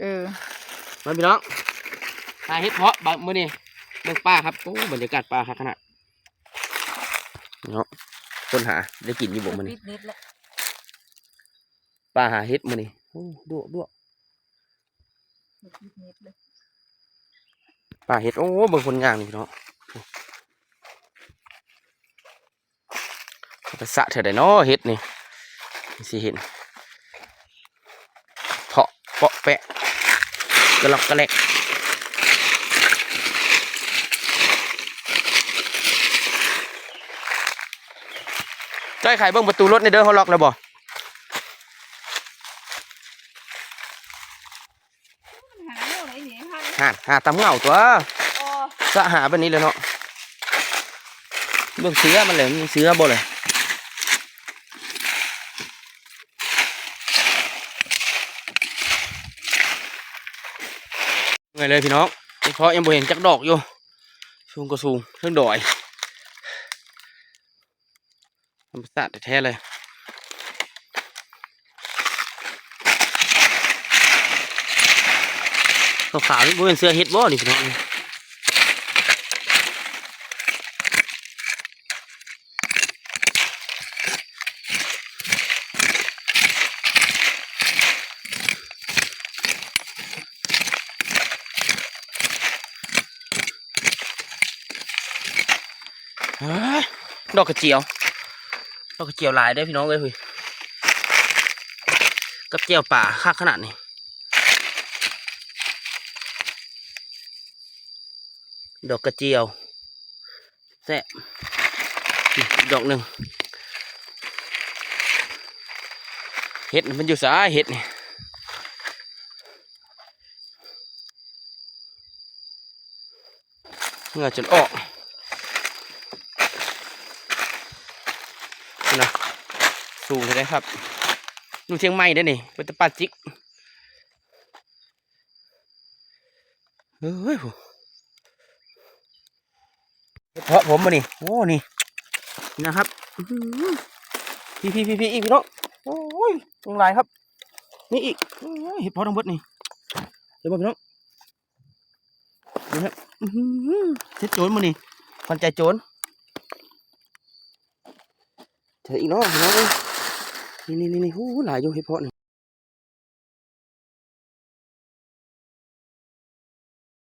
เออมาพี่น้องตายเฮ็ดเพาะบางมื้อนี้เบิ่งป้าครับโอ้บรรยากาศป้าครับขนาดเนาะคนหาได้กินอยู่บ่มื้อนี้ปิดนิดละป้าหาเฮ็ดมื้อนี้โอ้ดวกดวกปิดนิดเลยป้าเฮ็ดโอ้เบิ่งคนย่างนี่พี่น้องไปสะเถิดได้เนาะเฮ็ดนี่สิเห็นเพาะเปาะแปะ กระลอกกระแลกจ้อยไข่เบิ่งประตูรถในเด้อเขาล็อกแล้วบ่หาเรื่องไหนหนีค่ะหาหาตามเหงาตัวอ๋อสะหาแบบนี้เลยเนาะเบิ่งเสือมันเลยมีเสือบ่เลย ไงเลยพี่น้องเพราะยังบ่เห็นจักดอกอยู่สูงก็สูงเรื่องดอยธรรมชาติแท้เลยขาวๆนี่บ่เป็นเสื้อเฮ็ดบ่นี่พี่น้อง ดอกกระเจียว ดอกกระเจียวลายได้พี่น้องเอ้ยเฮ้ยกับเจียวป่าค่าขนาดนี้ดอกกระเจียวแซ่บดอกหนึ่งเห็ดมันอยู่สาเห็ดนี่เงื่อจนออก นี่นะ สูงเลยครับดูเชียงใหม่ได้นี่เป็นตะปาจิกเฮ้ยโหเพาะผมมานี่โอ้นี่นี่นะครับพี่พี่พี่พี่อีกพี่น้องโอ้ยตรงลายครับ นี่อีกเห็ดเพาะทั้งหมดนี่เดี๋ยวมาพี่น้องนี่ครับเห็ดโจรมานี่ฟันใจโจรเจออีกเนาะพี่น้องเอ้ยนี่ นี่นี่นี่หูหลายอยู่เห็ดเพาะนี่